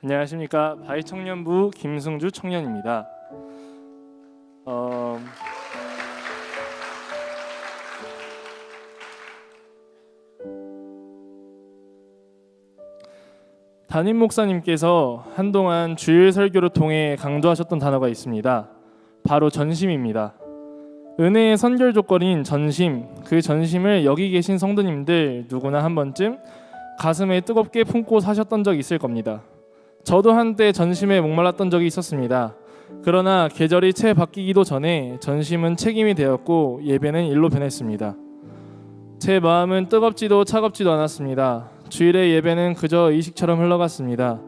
안녕하십니까 바이 청년부 김승주 청년입니다. 어, 담임 목사님께서 한동안 주일 설교를 통해 강조하셨던 단어가 있습니다. 바로 전심입니다. 은혜의 선결 조건인 전심, 그 전심을 여기 계신 성도님들 누구나 한 번쯤 가슴에 뜨겁게 품고 사셨던 적 있을 겁니다. 저도 한때 전심에 목말랐던 적이 있었습니다. 그러나 계절이 채 바뀌기도 전에 전심은 책임이 되었고 예배는 일로 변했습니다. 제 마음은 뜨겁지도 차갑지도 않았습니다. 주일의 예배는 그저 의식처럼 흘러갔습니다.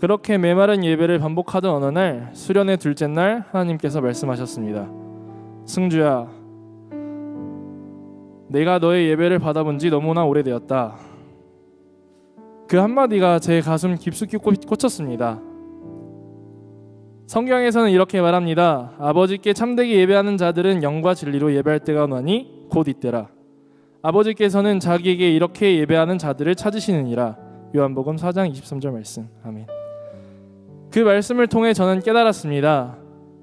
그렇게 메마른 예배를 반복하던 어느 날 수련의 둘째 날 하나님께서 말씀하셨습니다. 승주야, 내가 너의 예배를 받아본 지 너무나 오래되었다. 그 한마디가 제 가슴 깊숙이 꽂- 꽂혔습니다. 성경에서는 이렇게 말합니다. 아버지께 참되게 예배하는 자들은 영과 진리로 예배할 때가 오나니 곧 이때라. 아버지께서는 자기에게 이렇게 예배하는 자들을 찾으시느니라. 요한복음 4장 23절 말씀. 아멘. 그 말씀을 통해 저는 깨달았습니다.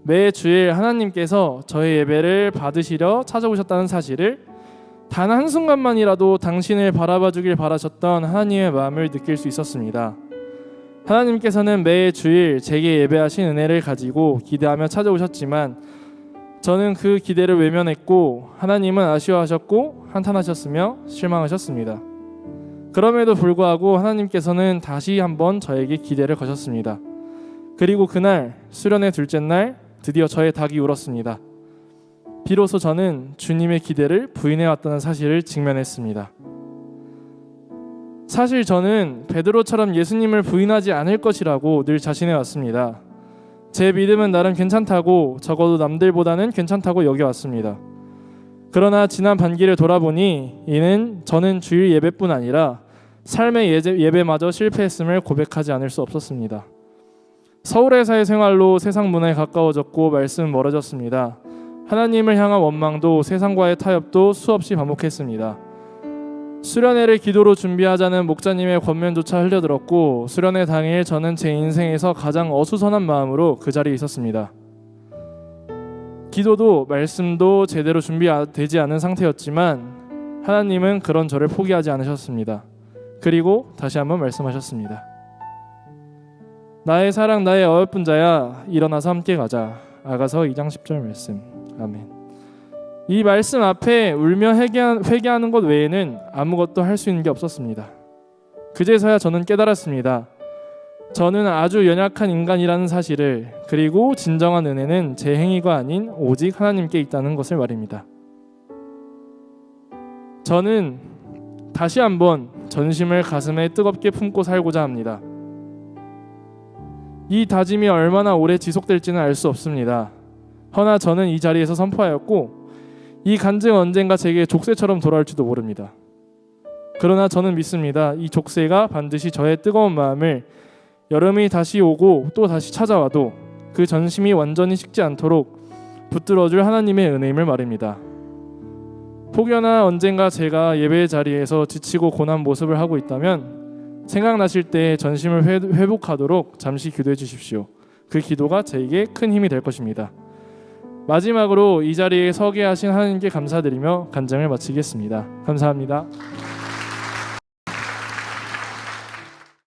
매 주일 하나님께서 저의 예배를 받으시려 찾아오셨다는 사실을 단 한순간만이라도 당신을 바라봐 주길 바라셨던 하나님의 마음을 느낄 수 있었습니다. 하나님께서는 매 주일 제게 예배하신 은혜를 가지고 기대하며 찾아오셨지만 저는 그 기대를 외면했고 하나님은 아쉬워하셨고 한탄하셨으며 실망하셨습니다. 그럼에도 불구하고 하나님께서는 다시 한번 저에게 기대를 거셨습니다. 그리고 그날 수련의 둘째 날 드디어 저의 닭이 울었습니다. 비로소 저는 주님의 기대를 부인해 왔다는 사실을 직면했습니다. 사실 저는 베드로처럼 예수님을 부인하지 않을 것이라고 늘 자신해 왔습니다. 제 믿음은 나름 괜찮다고 적어도 남들보다는 괜찮다고 여겨 왔습니다. 그러나 지난 반기를 돌아보니 이는 저는 주일 예배뿐 아니라 삶의 예제- 예배마저 실패했음을 고백하지 않을 수 없었습니다. 서울에서의 생활로 세상 문화에 가까워졌고 말씀 멀어졌습니다. 하나님을 향한 원망도 세상과의 타협도 수없이 반복했습니다. 수련회를 기도로 준비하자는 목자님의 권면조차 흘려들었고 수련회 당일 저는 제 인생에서 가장 어수선한 마음으로 그 자리에 있었습니다. 기도도 말씀도 제대로 준비되지 않은 상태였지만 하나님은 그런 저를 포기하지 않으셨습니다. 그리고 다시 한번 말씀하셨습니다. 나의 사랑 나의 어여쁜 자야 일어나서 함께 가자. 아가서 2장 10절 말씀. 아멘. 이 말씀 앞에 울며 회개한, 회개하 는 것 외에는 아무것도 할 수 있는 게 없었습니다. 그제서야 저는 깨달았습니다. 저는 아주 연약한 인간이라는 사실을 그리고 진정한 은혜는 제 행위가 아닌 오직 하나님께 있다는 것을 말입니다. 저는 다시 한번 전심을 가슴에 뜨겁게 품고 살고자 합니다. 이 다짐이 얼마나 오래 지속될지는 알 수 없습니다. 허나 저는 이 자리에서 선포하였고 이 간증은 언젠가 제게 족쇄처럼 돌아올지도 모릅니다. 그러나 저는 믿습니다. 이 족쇄가 반드시 저의 뜨거운 마음을 여름이 다시 오고 또 다시 찾아와도 그 전심이 완전히 식지 않도록 붙들어줄 하나님의 은혜임을 말입니다. 혹여나 언젠가 제가 예배 자리에서 지치고 고난 모습을 하고 있다면 생각나실 때 전심을 회, 회복하도록 잠시 기도해 주십시오. 그 기도가 저에게 큰 힘이 될 것입니다. 마지막으로 이 자리에 서게 하신 하나님께 감사드리며 간증을 마치겠습니다. 감사합니다.